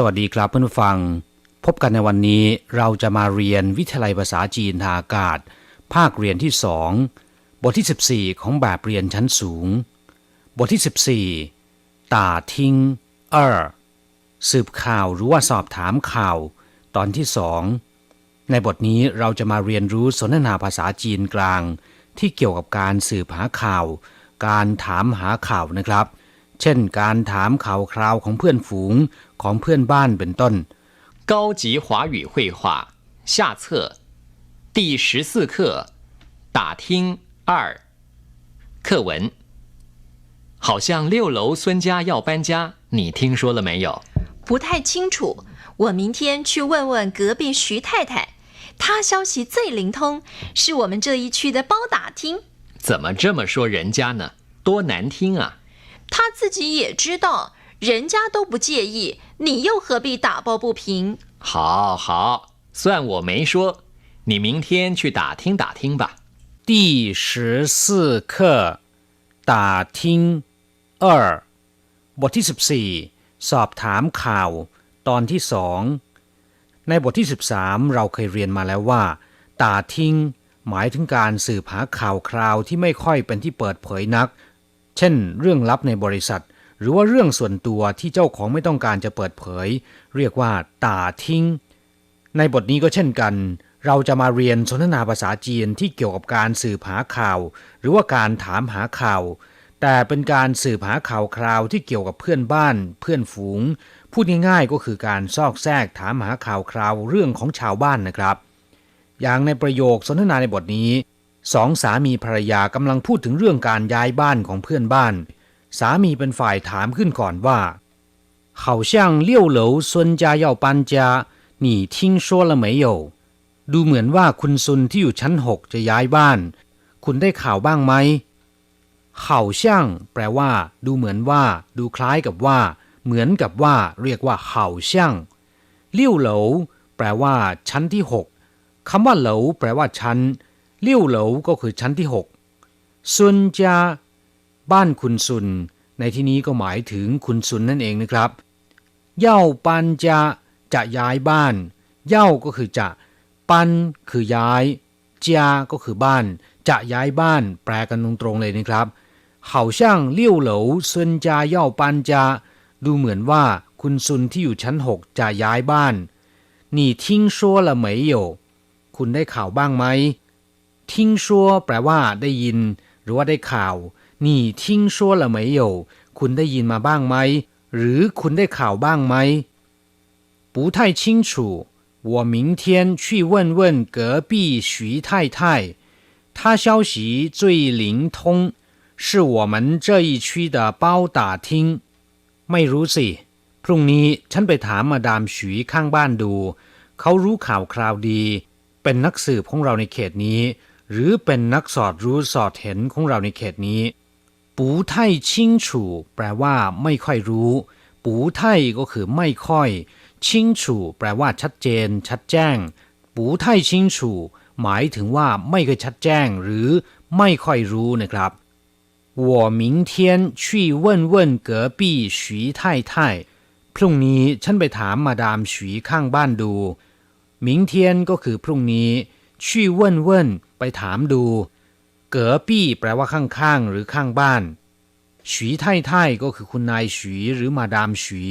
สวัสดีครับเพื่อนผู้ฟัง พบกันในวันนี้เราจะมาเรียนวิทยาลัยภาษาจีนทางอากาศ ภาคเรียนที่สองบทที่ 14 ของแบบเรียนชั้นสูง บทที่ 14 ตาทิ้งเออสืบข่าวหรือว่าสอบถามข่าว ตอนที่สองในบทนี้เราจะมาเรียนรู้สนทนาภาษาจีนกลาง ที่เกี่ยวกับการสืบหาข่าว การถามหาข่าวนะครับ เช่น การถามข่าวคราวของเพื่อนฝูงของเพื่อนบ้านเป็นต้น 高级华语绘画下册第十四课打听二课文。好像六楼孙家要搬家，你听说了没有？不太清楚，我明天去问问隔壁徐太太，她消息最灵通，是我们这一区的包打听。怎么这么说人家呢？多难听啊！ 她自己也知道，人家都不介意，你又何必打抱不平？好好，算我没说。你明天去打听打听吧。第十四课ตาทิ้งเออบทที่ 14 สอบถามข่าว ตอนที่สองในบทที่ 13 เราเคยเรียนมาแล้วว่า ตาทิ้ง หมายถึงการสืบหาข่าวคราวที่ไม่ค่อยเป็นที่เปิดเผยนัก เช่น เรื่องลับในบริษัท หรือว่าเรื่องส่วนตัวที่เจ้าของไม่ต้องการจะเปิดเผย เรียกว่าตาทิ้ง ในบทนี้ก็เช่นกัน เราจะมาเรียนสนทนาภาษาจีนที่เกี่ยวกับการสืบหาข่าว หรือว่าการถามหาข่าว แต่เป็นการสืบหาข่าวคราวที่เกี่ยวกับเพื่อนบ้าน เพื่อนฝูง พูดง่ายๆก็คือการซอกแซกถามหาข่าวคราวเรื่องของชาวบ้านนะครับ อย่างในประโยคสนทนาในบทนี้ สองสามีภรรยากำลังพูดถึงเรื่องการย้ายบ้านของเพื่อนบ้าน สามีเป็นฝ่ายถามขึ้นก่อนว่า好像六楼孙家要搬家你听说了没有ดูเหมือนว่าคุณซุนที่อยู่ชั้นหกจะย้ายบ้าน คุณได้ข่าวบ้างไหมเข่าช่างแปลว่า ดูเหมือนว่า ดูคล้ายกับว่า เหมือนกับว่า เรียกว่าเข่าช่างเลี้ยวเหลาแปลว่า ชั้นที่หกคำว่าเหลาแปลว่าชั้น เลี้ยวเหลวก็คือชั้นที่หกซุนจาบ้านคุณซุน ในที่นี้ก็หมายถึงคุณซุนนั่นเองนะครับเย่าปันจะจะย้ายบ้าน เย่าก็คือจะ ปันคือย้ายจาก็คือบ้าน จะย้ายบ้าน แปลกันตรงๆเลยนะครับเขาช่างเลี้ยวเหลวซุนจาเย่าปันจาดูเหมือนว่าคุณซุนที่อยู่ชั้นหกจะย้ายบ้านนี่ทิ้งชัวละไหมโยคุณได้ข่าวบ้างไหม ทิ้งชัวแปลว่า ได้ยิน หรือว่าได้ข่าว你听说了没有คุณได้ยินมาบ้างไหม หรือคุณได้ข่าวบ้างไหม不太清楚我明天去问问隔壁徐太太，她消息最灵通，是我们这一区的包打听。ไม่รู้สิ พรุ่งนี้ฉันไปถามมาดามฉุยข้างบ้านดู เขารู้ข่าวคราวดี เป็นนักสืบของเราในเขตนี้ หรือเป็นนักสอดรู้สอดเห็นของเราในเขตนี้ปูไทชิงฉูแปลว่า ไม่ค่อยรู้ ปูไทก็คือไม่ค่อยชิงฉูแปลว่า ชัดเจน ชัดแจ้ง ปูไทชิงฉูหมายถึงว่าไม่เคยชัดแจ้ง หรือไม่ค่อยรู้นะครับ我明天去问问隔壁徐太太พรุ่งนี้ฉันไปถามมาดามฉุยข้างบ้านดู明天ก็คือพรุ่งนี้去问问 ไปถามดู เก๋อปี้แปลว่าข้างๆหรือข้างบ้านฉุยไท่ไท่ก็คือคุณนายฉุยหรือมาดามฉุย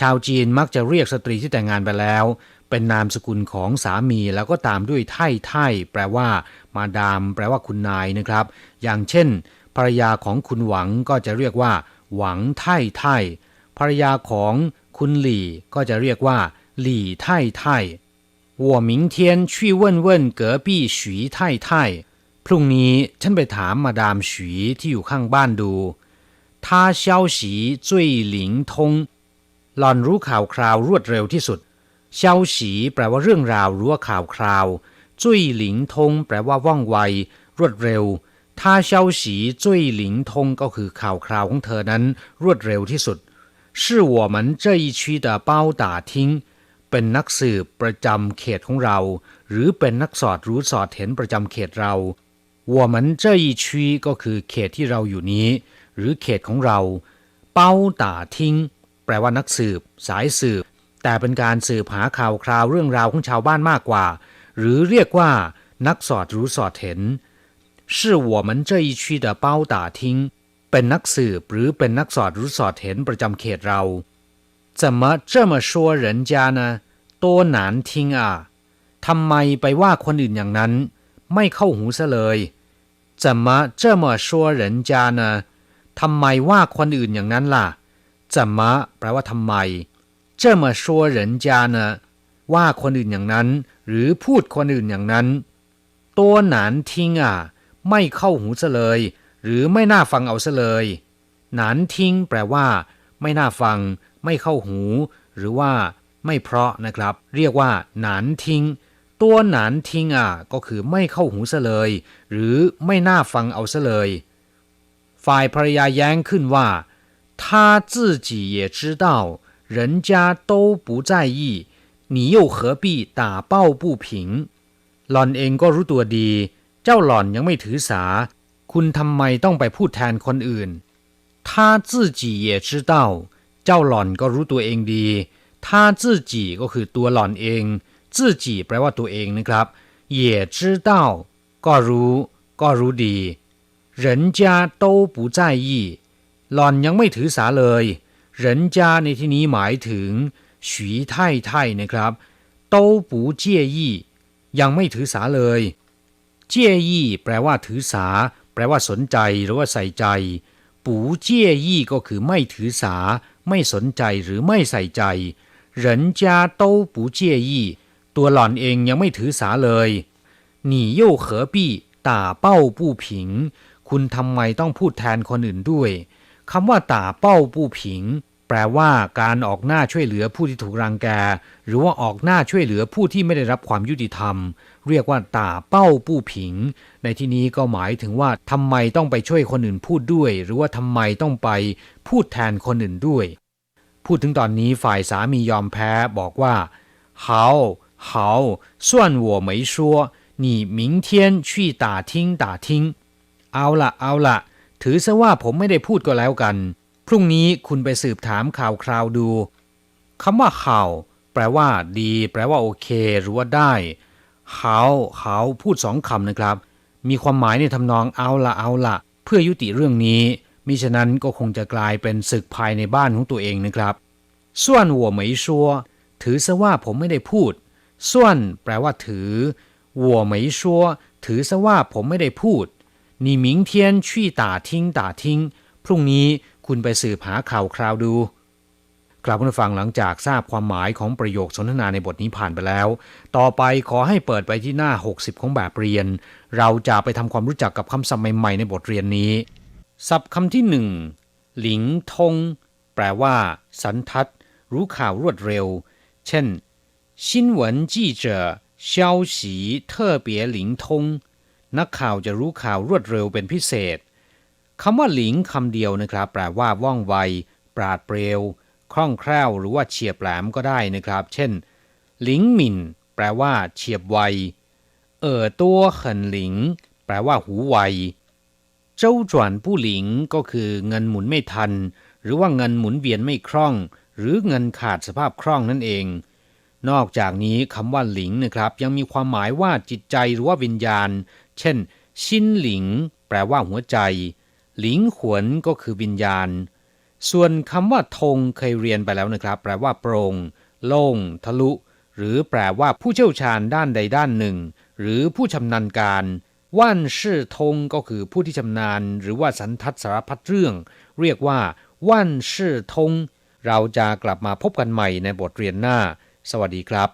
ชาวจีนมักจะเรียกสตรีที่แต่งงานไปแล้ว เป็นนามสกุลของสามีแล้วก็ตามด้วยไท่ไท่แปลว่า มาดาม แปลว่าคุณนายนะครับ อย่างเช่น ภรรยาของคุณหวังก็จะเรียกว่า หวังไท่ไท่ภรรยาของคุณหลี่ก็จะเรียกว่า หลี่ไท่ไท่ 我明天去问问隔壁徐太太พรุ่งนี้ฉันไปถามมาดามฉุยที่อยู่ข้างบ้านดู他消息最灵通หล่อนรู้ข่าวคราวรวดเร็วที่สุดเช่าฉีแปลว่าเรื่องราวหรือว่าข่าวคราวจุ้ยหลิงทงแปลว่าว่องไว รวดเร็วถ้าเช่าฉีจุ้ยหลิงทงก็คือข่าวคราวของเธอนั้น รวดเร็วที่สุด是我们这一区的包打听 เป็นนักสืบประจำเขตของเรา หรือเป็นนักสอดรู้สอดเห็นประจำเขตเรา我们这一区ก็คือเขตที่เราอยู่นี้ หรือเขตของเรา เป้าตาทิ้ง แปลว่านักสืบ สายสืบ แต่เป็นการสืบหาข่าวคราวเรื่องราวของชาวบ้านมากกว่า หรือเรียกว่า นักสอดรู้สอดเห็น是我们这一区的包打听เป็นนักสืบหรือเป็นนักสอดรู้สอดเห็นประจำเขตเรา 怎么这么说人家呢多难听啊ทำไมไปว่าคนอื่นอย่างนั้น ไม่เข้าหูซะเลย怎么这么说人家呢ทำไมว่าคนอื่นอย่างนั้นล่ะ怎么แปลว่าทำไม这么说人家呢ว่าคนอื่นอย่างนั้น หรือพูดคนอื่นอย่างนั้นตัวหนานทิ้งอ่ะ ไม่เข้าหูซะเลย หรือไม่น่าฟังเอาซะเลย หนานทิ้ง แปลว่า ไม่น่าฟัง ไม่เข้าหู หรือว่า ไม่เพราะนะครับ เรียกว่า หนานทิ้ง ตัวหนานทิ้งอ่ะ ก็คือไม่เข้าหูซะเลย หรือไม่น่าฟังเอาซะเลย ฝ่ายภรรยาแย้งขึ้นว่า他自己也知道人家都不在意你又何必打抱不平หล่อนเองก็รู้ตัวดี เจ้าหล่อนยังไม่ถือสา คุณทำไมต้องไปพูดแทนคนอื่น他自己也知道 เจ้าหล่อนก็รู้ตัวเองดี他自己ก็คือตัวหล่อนเอง自己แปลว่าตัวเองนะครับ也知道ก็รู้ ก็รู้ดี人家都不在意หล่อนยังไม่ถือสาเลย人家ในที่นี้หมายถึงฉีไท่ไท่นะครับ都不介意ยังไม่ถือสาเลย เจี้ยยี่แปลว่าถือสา แปลว่าสนใจหรือว่าใส่ใจ ปูเจี้ยยี่ก็คือไม่ถือสา ไม่สนใจหรือไม่ใส่ใจ人家都不介意ตัวหล่อนเองยังไม่ถือสาเลย你又何必打抱不平คุณทำไมต้องพูดแทนคนอื่นด้วยคำว่าตาเป้าปู้ผิง แ ปลว่าการออกหน้าช่วยเหลือผู้ที่ถูกรังแก หรือว่าออกหน้าช่วยเหลือผู้ที่ไม่ได้รับความยุติธรรม เรียกว่าตาเป้าปู้ผิง ในที่นี้ก็หมายถึงว่าทำไมต้องไปช่วยคนอื่นพูดด้วย หรือว่าทำไมต้องไปพูดแทนคนอื่นด้วย พูดถึงตอนนี้ฝ่ายสามียอมแพ้บอกว่า好好算我没说你明天去打听打听เอาละเอาละถือซะว่าผมไม่ได้พูดก็แล้วกัน พ รุ่งนี้คุณไปสืบถามข่าวคราวดูคำว่าข่าวแปลว่า ดี แปลว่าโอเค หรือว่าได้เขาเขาพูดสองคำนะครับ มีความหมายในทำนองเอาละเอาละเพื่อยุติเรื่องนี้มิฉะนั้นก็คงจะกลายเป็นศึกภายในบ้านของตัวเองนะครับส่วน我没说ถือซะว่าผมไม่ได้พูดส่วนแปลว่า ถือ我没说ถือซะว่าผมไม่ได้พูด你明天去打听打听พรุ่งนี้ คุณไปสืบหาข่าวคราวดู กลับมาฟังหลังจากทราบความหมายของประโยคสนทนาในบทนี้ผ่านไปแล้ว ต่อไปขอให้เปิดไปที่หน้า 60 ของแบบเรียน เราจะไปทำความรู้จักกับคำศัพท์ใหม่ๆในบทเรียนนี้ ศัพท์คำที่หนึ่งหลิงทง แปลว่า สันทัด รู้ข่าวรวดเร็ว เช่น新闻记者消息特别灵通นักข่าวจะรู้ข่าวรวดเร็วเป็นพิเศษ คำว่าหลิงคำเดียวนะครับ แปลว่าว่องไว ปราดเปรียว คล่องแคล่ว หรือว่าเฉียบแหลมก็ได้นะครับ เช่น หลิงหมินแปลว่า เฉียบไว เอ่อตัวเหินหลิง แปลว่าหูไว เจ้าจวนผู้หลิงก็คือเงินหมุนไม่ทัน หรือว่าเงินหมุนเวียนไม่คล่อง หรือเงินขาดสภาพคล่องนั่นเอง นอกจากนี้คำว่าหลิงนะครับ ยังมีความหมายว่าจิตใจหรือว่าวิญญาณ เช่น ชินหลิง แปลว่าหัวใจ หลิงขวนก็คือวิญญาณ ส่วนคำว่าธงเคยเรียนไปแล้วนะครับ แปลว่าโปร่งโล่ง ทะลุ หรือแปลว่าผู้เชี่ยวชาญด้านใดด้านหนึ่ง หรือผู้ชำนาญการว่านชื่อธงก็คือผู้ที่ชำนาญ หรือว่าสันทัดสารพัดเรื่อง เรียกว่าว่านชื่อธงเราจะกลับมาพบกันใหม่ในบทเรียนหน้า สวัสดีครับ